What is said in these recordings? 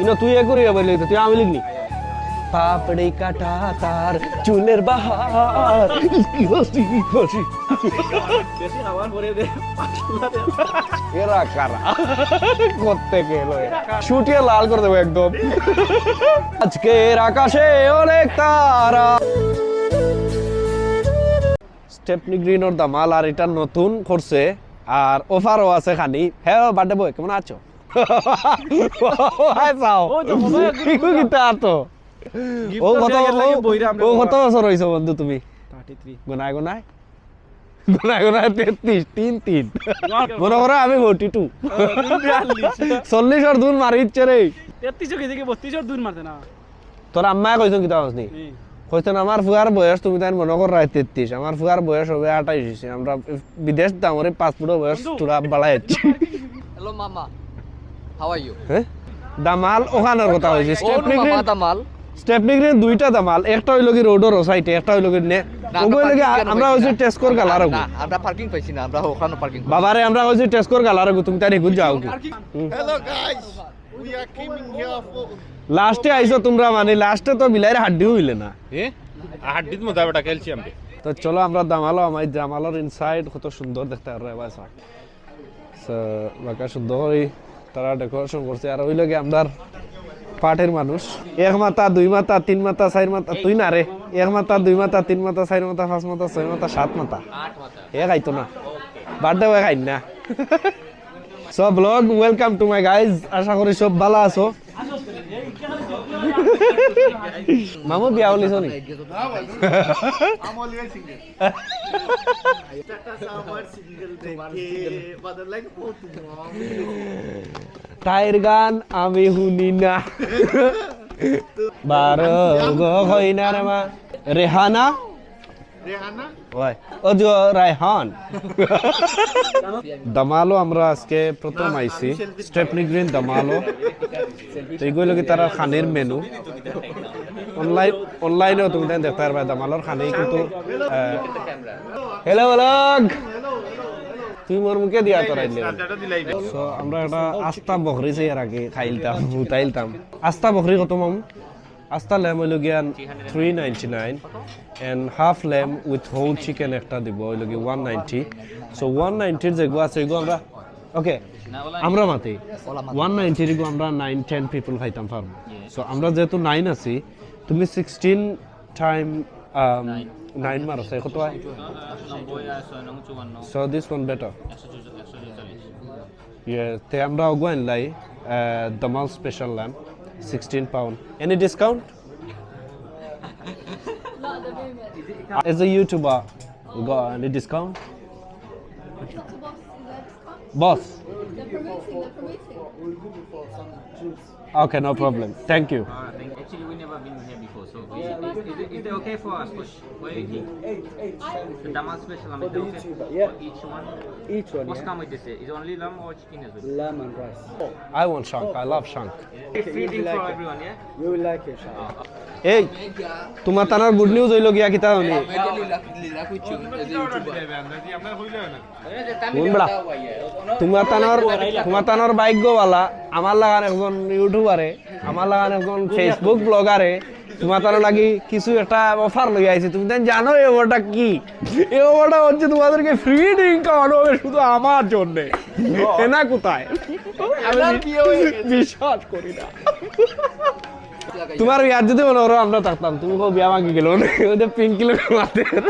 ইনো তুই এ বলি তুই আমি লিখনি পাপড়ি কাটা তার চুলের বাহার। এরা কারা? করতে গেল শুটিয়ে লাল করে দেবো একদম। আজকের আকাশে অনেক তারা। স্টেপনি গ্রিনর দামাল আর এটা নতুন করছে আর অফারও আছে খানি। হ্যাঁ বার্থডে বয় কেমন আছো? হাই চাও। কিতা তো ও কত ও কত বছর হয়েছে বন্ধু তুমি? গোনায় গোনায় গোনায় গোনায় তেত্রিশ তিন তিন। মনে করো আমি আর মারি ইচ্ছে রে মারতে না? তোর আম্মায় কইছো কিতা হসনি কইতেন আমার ফুয়ার বয়স তুমি তাই মনে কর রায় তেত্রিশ আমার ফুয়ার বয়স হবে আঠাইশ হয়েছে আমরা বিদেশ দামরে পাসপোর্টের বয়স তোরা বাড়াই যাচ্ছি Hello, Mama. How are you? হ্যাঁ? দামাল ওখানের কথা হয়েছে Oh, Stepney Green Damal. Stepney Green দুইটা দামাল। একটা হইল কি রোডের সাইডে একটা হইল কি নে ওগুলো আমরা হইছে না? টেস্কোর গালার না, আমরা পার্কিং পাইছি না আমরা ওখানে পার্কিং বাবারে আমরা হইছে টেস্কোর গালার তুমি তাই যাও কি Hello guys, we are coming here for লাস্টে আইছো তোমরা মানে লাস্টে তো বিলাইয়ের হাড্ডি হইলে না। হাড্ডিত মজা বেটা ক্যালসিয়াম তো চলো আমরা দামালো আমার জামালোর ইনসাইড কত সুন্দর দেখতে আর ভাই বাকা সুন্দর তারা ডেকোরেশন করছে। আর ওই লগে আমরা পাটের মানুষ। এক মাথা, দুই মাথা, তিন মাথা, চার মাথা, তুই না রে। এক মাথা, দুই মাথা, তিন মাথা, চার মাথা, পাঁচ মাথা, ছয় মাথা, সাত মাথা। এ খাইতো না। বার্থডে দেওয়া খাই না। সব blog welcome to my guys আশা করি সব ভালো আছো। মামু, বিয়া বলিস নি? তাইর গান আমি শুনি না। বারো গো হইনা রে মা। রেহানা ও যে দামালো আমরা আজকে প্রথম আইছি। স্টেপনি গ্রিন দামালো তো এগুলো কি তারা খানের মেনু অনলাইন অনলাইনেও তুমি তাই দেখতে পারবে, দামালোর খানে কিন্তু হ্যালো ব্লগ তুই মোর মুখে দিয়া তোরাই সো আমরা একটা আস্তা বকরি সেই এর আগে খাইলতাম উতাইলতাম আস্তা বকরি কত মাম? আস্তা ল্যাম হইল গিয়া three ninety nine and half lamb with whole chicken একটা দিব হইল গিয়ে ওয়ান নাইনটি সো ওয়ান নাইনটির যেগুলো আছে এগুলো আমরা ওকে আমরা মাতি। ওয়ান নাইনটির এগুলো আমরা নাইন টেন পিপল খাইতাম পারব সো আমরা যেহেতু নাইন আছি তুমি সিক্সটিন টাইম নাইন মার আছে কত হয়? So this one better. Yeah, te আমরা অগুয়ান লাই দমাল special lamb 16 pound. Any discount? As a YouTuber, we got any discount? Boss. They're promoting, they're promoting. Okay, no problem. Thank you. Actually, we never been here before, so we, is, is, it, is it okay for us? What, what do you think? The Damal special, I mean, is it okay for each one? Each one, What's come with this? Is it only lamb or chicken as well? lamb and rice. I want shank. I love shank. Feeding for everyone, yeah? You will like it, Shah. এই তোমার তানার good news হইল গিয়া কিতা হনি শুনবড়া তোমার তানর তোমার তানর ভাগ্যওয়ালা আমার লাগান একজন ইউটিউবারে আমার লাগান একজন ফেসবুক ব্লগারে তোমার তার লাগি কিছু একটা অফার লই আইছে। তুমি তো জানো এই অফারটা কি? এই অফারটা হচ্ছে তোমাদেরকে ফ্রি ড্রিঙ্ক খাওয়ানো হবে শুধু আমার জন্য। এনা কোথায়? আমি বিশ্বাস করি না। তোমার বিয়ার যদি মনে করো আমরা থাকতাম তুমি কো বিয়া মাগি গেল ওদের পিঙ্ক কিলো মাতের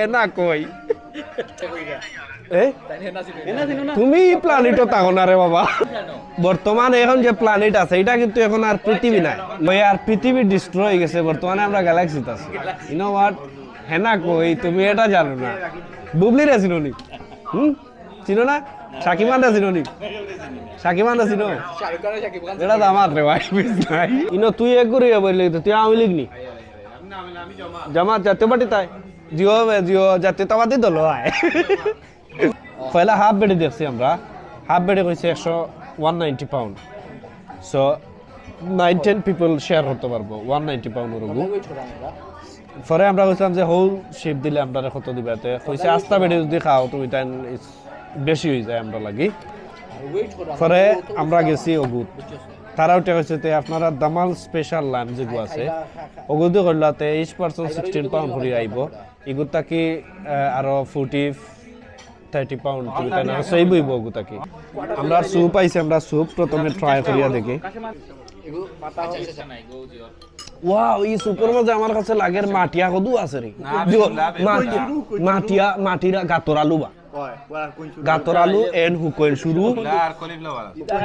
এ না কই? তুমি প্ল্যানেটও থাকো না রে বাবা। বর্তমানে এখন যে প্ল্যানেট আছে এটা কিন্তু এখন আর পৃথিবী নাই। ওই আর পৃথিবী ডিস্ট্রয় হয়ে গেছে বর্তমানে আমরা গ্যালাক্সিতে আছি। ইনো হোয়াট হেনা কই তুমি এটা জানো না। বুবলি রে চিনো নি? হুম? চিনো না? সাকিমান রে চিনো নি? সাকিমান রে চিনো? এটা তো আমার রে ভাই নাই। ইনো তুই এক করে বললি তুই আমি লিখনি জামাত। জাতীয় পার্টি তাই। জিও জিও জাতীয়তাবাদী দল হয়। পয়লা হাফ বেডে দেখছি আমরা। হাফ বেডে কইছে একশো one ninety pound so nine ten people share করতে পারব ওয়ান নাইনটি পাউন্ড রুগু পরে আমরা কইছিলাম যে হোল শিপ দিলে আমরা কত দিবে? তে কইছে আস্তা বেডে যদি খাও তুমি তাই বেশি হয়ে যায় আমরা লাগি। পরে আমরা গেছি অগুত তারা ওটা হচ্ছে তে আপনারা দামাল স্পেশাল লাইম যেগুলো আছে অগুতে করলে তেইশ পার্সেন্ট সিক্সটিন পাউন্ড করে আইব। এগুত তাকি আরও ফুটি থার্টি পাউন্ড সেই বইব অগু তাকি। আমরা স্যুপ আইছি আমরা স্যুপ প্রথমে ট্রাই করিয়া দেখি। ওয়াও এই সুপের মধ্যে আমার কাছে লাগের মাটিয়া কদু আছে রে। মাটিয়া মাটিয়া। মাটির গাতর আলু বা। গাতর আলু এন্ড হুকোয়েল শুরু। কলিফ্লাওয়ার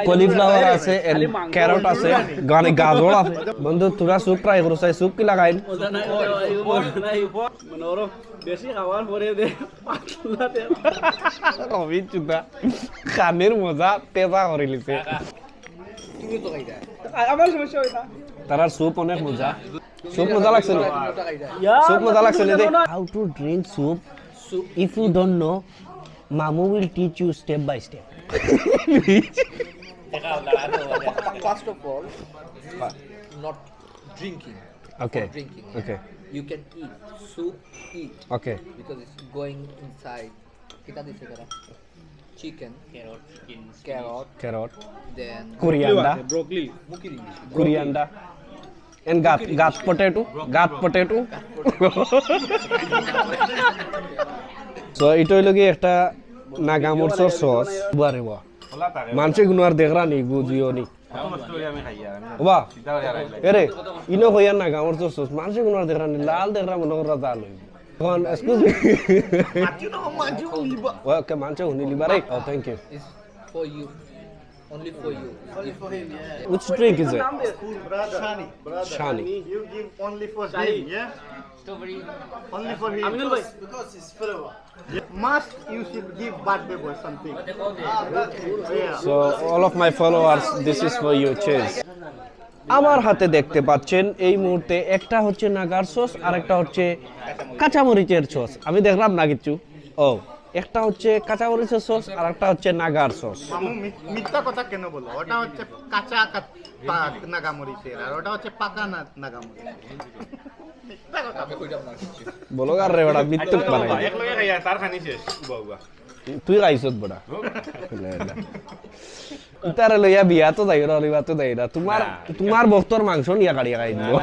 কলিফ্লাওয়ার আছে এন্ড ক্যারট আছে। গানে গাজর আছে। বন্ধু তোরা স্যুপ ট্রাই করো চাই স্যুপ কি লাগাই মনোরো বেশি খাওয়ার পরে দে পাতলা চুদা খানের মজা তেজা করে লিছে। আমার সমস্যা তার স্যুপ অনেক মজা। স্যুপ মজা লাগছে না? তিনিওটা মজা লাগছে না? দেখ। how to drink soup if you don't know mamu will teach you step by step First of all, not drinking. okay Drinking. okay You can eat soup, eat okay because it's going inside. Kita dise kara. Chicken, Carrot, chicken, carrot, carrot then coriander broccoli mukiri. coriander and gat gat potato gat potato so এটা হইল কি একটা নাগামরসর sauce বারে বা মানুষে গুলো আর দেখরা নি বুঝিও নি বা এরে ইনো কইয়া নাগামরসর সস মানুষে গুলো আর দেখরা নি লাল দেখরা মনে করা জাল হইব এখন এক্সকিউজ মি ওকে মানুষে হুনি লিবারে ও thank you It's for you. Only for you. Only for him. Yeah. which drink is it Brother. Shani. Brother. Shani. You give only for him, yeah? Strawberry. Only for him. Aminul ভাই Must you should give birthday boy something. So all of my followers, this is for you. Cheers. আমার হাতে দেখতে পাচ্ছেন এই মুহূর্তে একটা হচ্ছে নাগার sauce আর একটা হচ্ছে কাঁচামরিচের সস আমি দেখলাম না কিছু ও একটা হচ্ছে কাঁচামরিচের সস আর একটা হচ্ছে নাগার সস মিথ্যা কথা কেন বলো ওটা হচ্ছে কাঁচা নাগামরিচের আর ওটা হচ্ছে পাকা না- নাগামরিচ না। বলো আর রে বড়া মৃত্যু বানাই এক লগে খাই তার খানি শেষ উবা উবা তুই খাইছত বড়া? তারে লইয়া বিয়া তো যাই রলিবা তো যাই না তোমার তোমার বক্তর মাংস নিয়া কাড়িয়া খাই দিব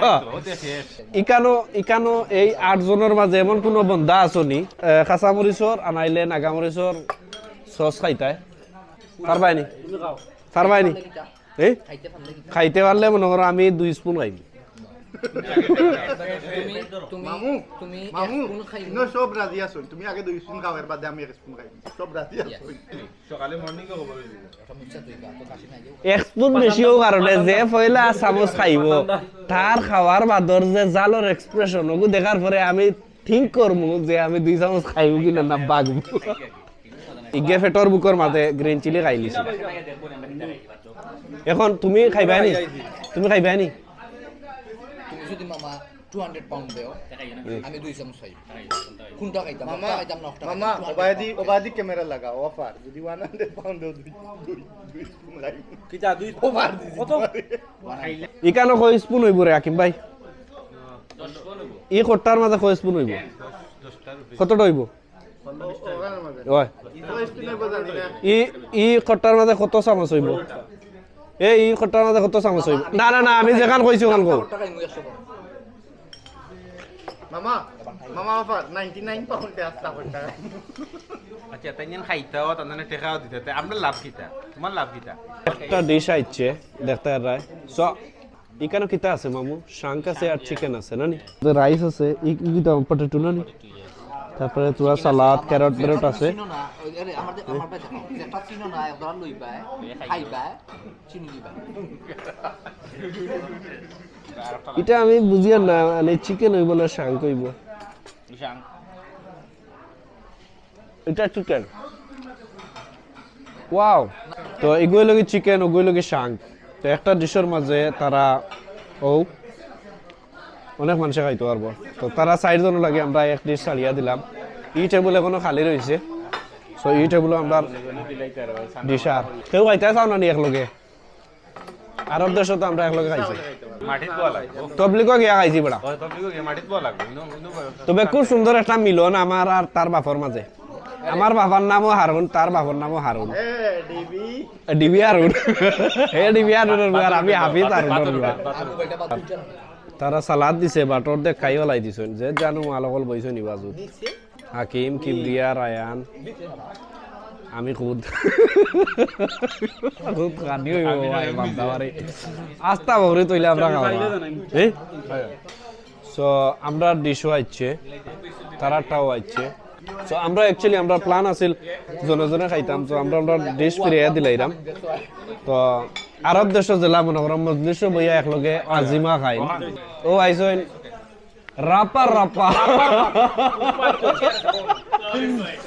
ইকানো ইকানো এই আট জনের মাঝে এমন কোনো বন্ধা আসনি কাঁচামরিচর আনাইলে নাগামরিচর সস খাইতায় পারবাইনি পারবাইনি এই খাইতে পারলে কি? খাইতে পারলে মনে করো আমি দুই স্পুন খাইবি তুমি তুমি মামু তুমি মামু এক কোন সব রাজি আছো তুমি আগে দুই স্পুন খাও এর আমি এক স্পুন খাই সব রাজি আছো সকালে মর্নিং কে খবর দিবি এটা মুচ্ছা তুই গা তো কাশি নাই যাও এক স্পুন বেশিও কারণে যে পয়লা চামচ খাইব তার খাওয়ার বাদর যে জালর এক্সপ্রেশন ওগু দেখার পরে আমি থিঙ্ক করব যে আমি দুই চামচ খাইব কিনা না বাগবো ইগে ফেটর বুকর মাঝে গ্রিন চিলি খাইলিছি এখন তুমি খাইবানি তুমি খাইবানি তুমি যদি মামা 200 পাউন্ড দেও আমি দুই চামচ খাই কোনটা খাইতাম? মামা খাইতাম না মামা ওবাদি ওবাদি ক্যামেরা লাগাও অফার যদি 100 পাউন্ড দাও দুই দুই দুই কিটা দুই ওভার কত? ইকানো কয় স্পুন হইব রে আকিম ভাই? ই খট্টার মাঝে কয় স্পুন হইব? কতটা হইব? ই ই খট্টার মাঝে কত চামচ হইব? এই মাঝে কত চামচ হইব না না না আমি যেখান কইছো ওখান কও। টাকা ইমু 100 পাউন্ড মামা মামা অফার 99 পাউন্ডে আসতা আচ্ছা তাই নিন খাইতাও টেকাও দিতে। আমরা লাভ কিতা? তোমার লাভ কিতা? একটা ডিশ আইছে দেখতে আর রায় সো ইকানো কিতা আছে মামু? শাঙ্ক আছে আর চিকেন আছে নানি? রাইস আছে ই কিতা পটেটো নানি? তারপরে তোরা সালাদ ক্যারট ব্যারট আছে। এটা আমি বুঝিয়া না মানে চিকেন হইব না শাঙ্ক হইব। এটা চিকেন ওয়াও তো এগুলো লগে চিকেন ওগুলো লগে শাঙ্ক তো একটা ডিশের মাঝে তারা ও অনেক মানুষে খাইতে পারব তো তারা চার জন লাগে আমরা এক ডিশ ছাড়িয়া দিলাম। ই টেবিল এখনও খালি রয়েছে সো ই টেবিল আমরা ডিশ আর কেউ খাইতে চাও না নি একলগে? আরব দেশে তো আমরা একলগে খাইছি। মাটিত বলা লাগে তবলিগো গিয়া খাইছি বড়া তবে খুব সুন্দর একটা মিলন আমার আর তার বাপর মাঝে আমার বাবার নামও হারুন তার বাবার নামও হারুন ডিবি। ডিবি হারুন হে ডিবি আর আমি হাফিজ হারুনের তারা সালাদ দিছে বাটর দেখ খাই ওলাই দিছেন যে জানো মালকল বইছে নিবাজুত। হাকিম কিবরিয়া রায়ান আমি খুদ খুদ কান্দি হইব ভাই বান্দাবারে আস্তা ভরে তৈলে আমরা খাওয়া এই সো আমরা ডিশও আইছে। তারাটাও আইছে। সো আমরা অ্যাকচুয়ালি আমরা প্ল্যান আছিল জনে জনে খাইতাম। তো আমরা আমরা ডিশ ফিরিয়ে দিলাইরাম। তো আরব দেশ জেলা মনে করো মজলিস বইয়া একলগে আজিমা খাই। ও আইসইন রাপা রাপা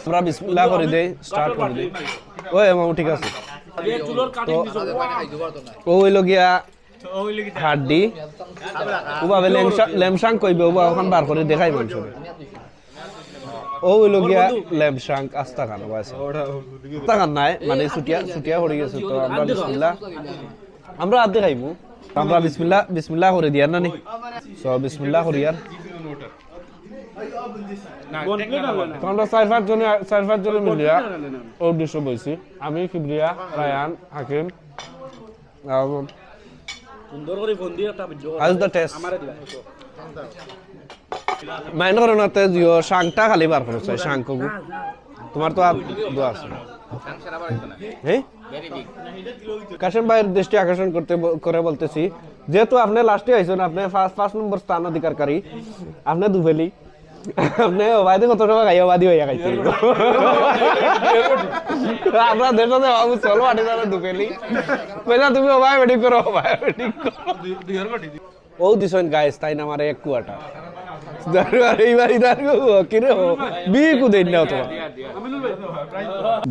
আমরা বিসমিল্লাহ করে দেই স্টার্ট করে দেই। ও এমাও ঠিক আছে। ও হইল গিয়া হাড্ডি ওভাবে লেমসাং কইবে ওবা ওখান বার করে দেখাই মানুষের ও হইল গিয়া লেমসাং আস্তা খান আস্তা খান নাই মানে ছুটিয়া ছুটিয়া পড়ে গেছে তো আমরা বিসমিল্লাহ আমরা আদে খাইবো। আমরা বিসমিল্লাহ বিসমিল্লাহ করে দিয়ার না নি সো বিসমিল্লাহ করিয়ার আমরা চার পাঁচ জনে চার পাঁচ জনে মিলিয়া বইছি আমি কিবরিয়া রায়ান হাকিম সুন্দর করে ফোন দিয়ে। আমারে করো না জিও শাংটা খালি বার করো চাই শাংকগু তোমার তো আর দোয়া আছে। হ্যাঁ কাশেম ভাইয়ের দৃষ্টি আকর্ষণ করতে করে বলতেছি যেহেতু আপনি লাস্টে আইছেন আপনি ফার্স্ট ফার্স্ট নম্বর স্থান অধিকারকারী আপনি দুবেলি। আপনি ওবাইদে কত টাকা খাই ওবাদি হইয়া খাইছে আমরা দেশে বাবু চলো আটি যাবে দুবেলি। পয়সা তুমি ওবাই বেডিং করো ওবাই বেডিং করো। ও দিছেন গাইস তাই না আমার এক কুয়াটা।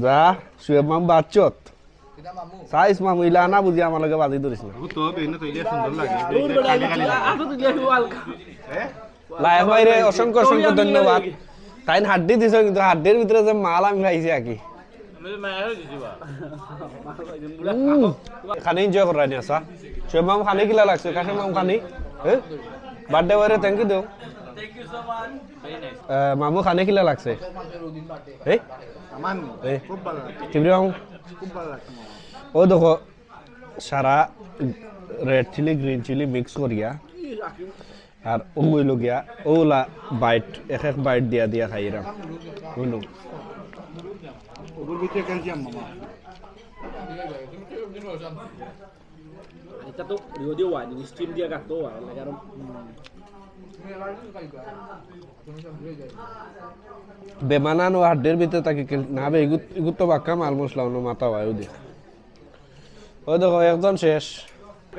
যা শুয়ে মাম বাচ্চত সাইজ মামু ইলা না বুঝি আমার লগে বাজি ধরিস না লাইফ ভাইরে অসংখ্য অসংখ্য ধন্যবাদ তাই হাড্ডি দিছ কিন্তু হাড্ডির ভিতরে যে মাল আমি খাইছি আকি খানি এনজয় করাই নি আসা শুয়ে মাম খানি কিলা লাগছে কাছে মাম খানি বার্থডে বাইরে থ্যাংক ইউ দেও মামু খানে কিলা লাগছে এই আমার এই খুব ভালো লাগছে টিবরি মামু খুব ভালো লাগছে মামা ও দেখো সারা red chilli green chilli mix করিয়া আর ও গইল গিয়া ওলা বাইট এক এক বাইট দিয়া দিয়া খাইরাম বুঝলো ওগুলোর ভিতরে ক্যালসিয়াম মামা এটা তো রিও দিয়ে ওয়াইড স্টিম দিয়ে কাটতো আর লাগে আর বেমানানো হাড্ডের ভিতরে তাকে কেল- না বে এগুত বাক্কা মাল মশলা অন্য মাথা হয় ওদি ও দেখো, একজন শেষ।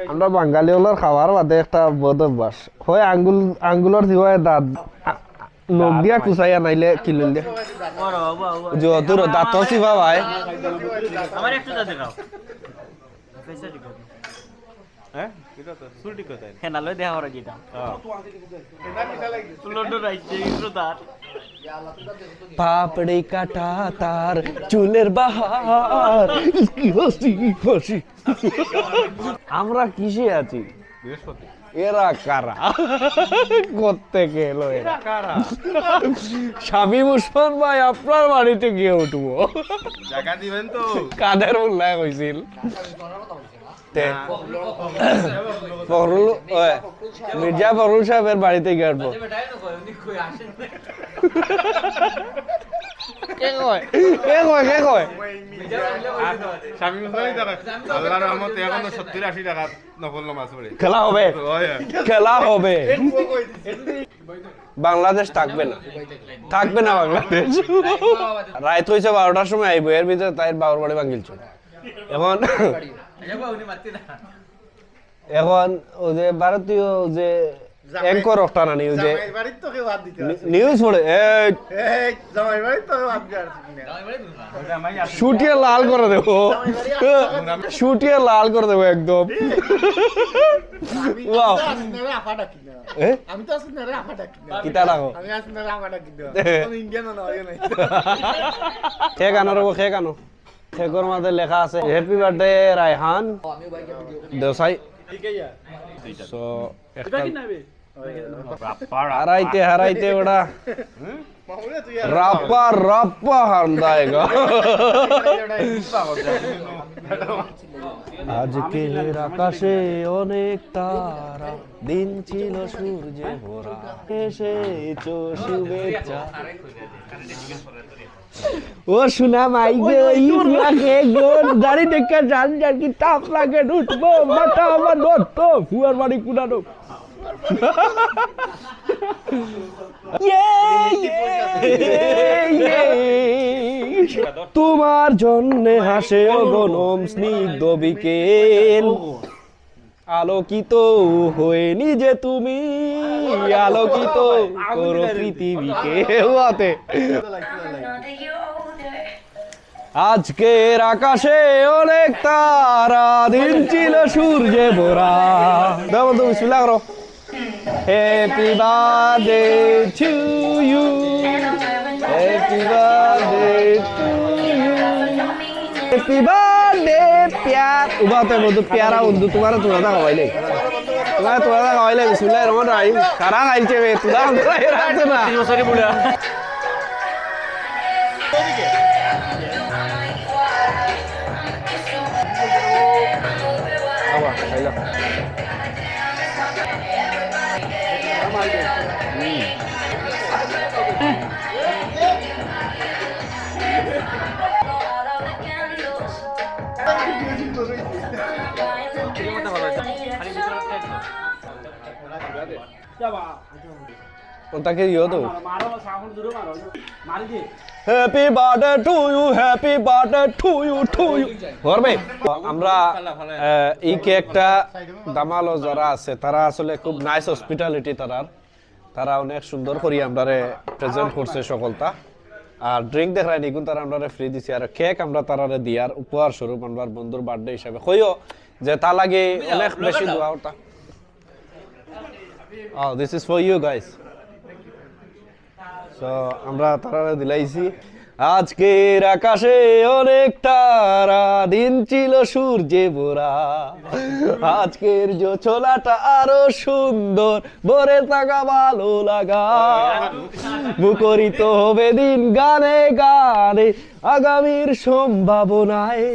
আমরা বাঙালি হলোর খাওয়ার বাদে একটা বদ অভ্যাস। হয় আঙ্গুল, আঙ্গুলের দিওয়ায় দাঁত নখ দিয়া কুচাইয়া নাইলে কিলুল দিয়া যে অদূর দাঁত চিপা ভাই আমার একটু দাদা দেখাও। হ্যাঁ? এটা তো সুলটি কোথায় দেখা হরে গিটা লন্ডন রাইছে ইন্দ্র তার পাপড়ি কাটা তার চুলের বাহার। কি হাসি হাসি আমরা কিসে আছি? বৃহস্পতি। এরা কারা? করতে গেল এরা? কারা? শামীম উসমান ভাই আপনার বাড়িতে গিয়ে উঠবো। জায়গা দিবেন তো। কাদের উল্লায় হয়েছিল তে। ফখরুল মির্জা ফখরুল সাহেবের বাড়িতে নকল মাছ পড়ে। খেলা হবে। খেলা হবে। বাংলাদেশ থাকবে না। থাকবে না বাংলাদেশ। রাইত হয়েছে বারোটার সময় আইব এর ভিতরে তাই বাবুর বাড়ি ভাঙিলছে এখন এখন ও যে ভারতীয় যে অ্যাঙ্কর দিতে হবে। নিউজ পড়ে এই। এই, জামাই বাড়ির তোকে বাদ দিয়ে আসবি না। শুটিয়ে লাল করে দেবো। শুটিয়ে লাল করে দেবো একদম। আমি তো আফা ডাকি না। আমি আফা ডাকি না। কিতা রাখো আমি আফা না। গানো রব খে গানো খেকর মাঝে লেখা আছে হ্যাপি বার্থডে রায়হান। দেওসাই সো হারাইতে হারাইতে ওটা রাপ্পা রাপ্পা হান্দায়গা আজকের আকাশে অনেক তারা দিন ছিল সূর্যে ভরা। এসেছ শুভেচ্ছা। ও শোনা মাই গে ই লাগে গো দাড়ি দেখে জান জান কি তাপ লাগে উঠবো মাথা আমার ধরতো ফুয়ার বাড়ি কুড়ানো। তোমার জন্যে হাসে অগনম স্নিগ্ধ বিকেল। আলোকিত হয়ে নিজে তুমি, আলোকিত করো পৃথিবীকে ওয়াতে আজকের আকাশে অনেক তারা, দিন ছিল সূর্যে ভরা। দাও তুমি বিসমিল্লাহ করো। Happy birthday to you happy birthday to happy birthday প্যার উবাতে বন্ধু প্যারা বন্ধু তোমার তোরা দা হইলে তোমার তোরা দা হইলে বিসমিল্লাহ রহমান রহিম কারা আইছে বে তোরা রাখছে না সরি বুড়া আবার খাইলা ওটাকে দিও তো। মারো সাউন্ড দূরে মারো। মারি দে। Happy birthday to you happy birthday to you to you করবে আমরা এই কেকটা দামালো যারা আছে তারা আসলে খুব নাইস হসপিটালিটি তারার। তারা অনেক সুন্দর করে আমরা প্রেজেন্ট করছে সকলটা। আর ড্রিঙ্ক দেখায় নিগুন তারা আমরা ফ্রি দিছি। আর কেক আমরা তারারে দিয়ার উপহার স্বরূপ আমরা বন্ধুর বার্থডে হিসাবে কইও যে তা লাগে অনেক বেশি দোয়া ওটা। Oh, this is for you guys. So, আমরা তারা দিলাইছি আজকের আকাশে অনেক তারা, দিন ছিল সূর্যে ভরা। আজকের জোছলাটা আরও সুন্দর, ভরে থাকা ভালো লাগা। মুখরিত হবে দিন গানে গানে, আগামীর সম্ভাবনায়।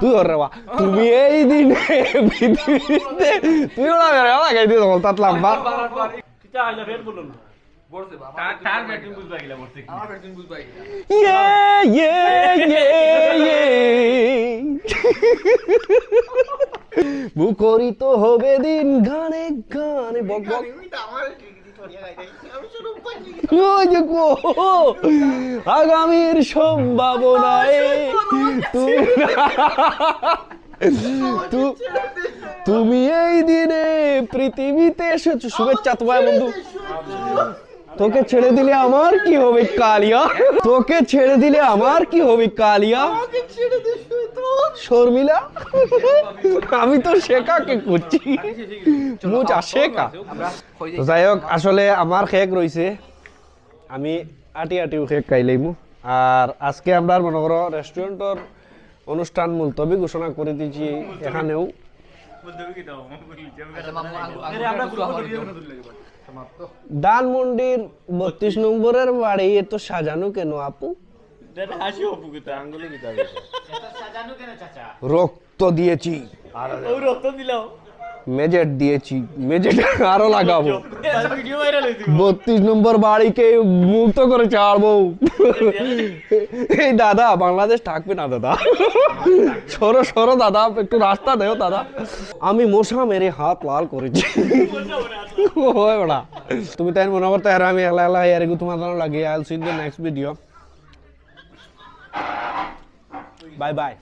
তুই ওর বাবা, তুমি এই দিনে পৃথিবীতে তুই ওরা তখন মুখরিত হবে দিন গানে গানে আগামীর সম্ভাবনায় তু- তুমি এই দিনে পৃথিবীতে এসেছ। শুভেচ্ছা তোমায় বন্ধু। তোকে ছেড়ে দিলে আমার কি হবে কালিয়া তোকে ছেড়ে দিলে আমার কি হবে কালিয়া শর্মিলা আমি তো শেখাকে করছি মুচা শেখা তো যাই হোক আসলে আমার কেক রয়েছে আমি আটি আটিও কেক খাইলাইমু আর আজকে আমরা মনে করো রেস্টুরেন্টর অনুষ্ঠান মুলতবি ঘোষণা করে দিয়েছি এখানেও ডানমন্ডির বত্রিশ নম্বরের বাড়ি এত সাজানো কেন আপু? রক্ত দিয়েছি। রক্ত দিলাও মেজেট দিয়েছি, মেজেট আরও লাগাবো। বত্রিশ নম্বর বাড়িকে মুক্ত করে ছাড়বো। এই দাদা, বাংলাদেশ থাকবে না, দাদা। সরো সরো, দাদা, একটু রাস্তা দেও, দাদা। আমি মশা মেরে হাত লাল করেছি। তুমি তাই মনে করতে আর আমি একলা ইয়ার তোমার লাগে I'll see the next video bye bye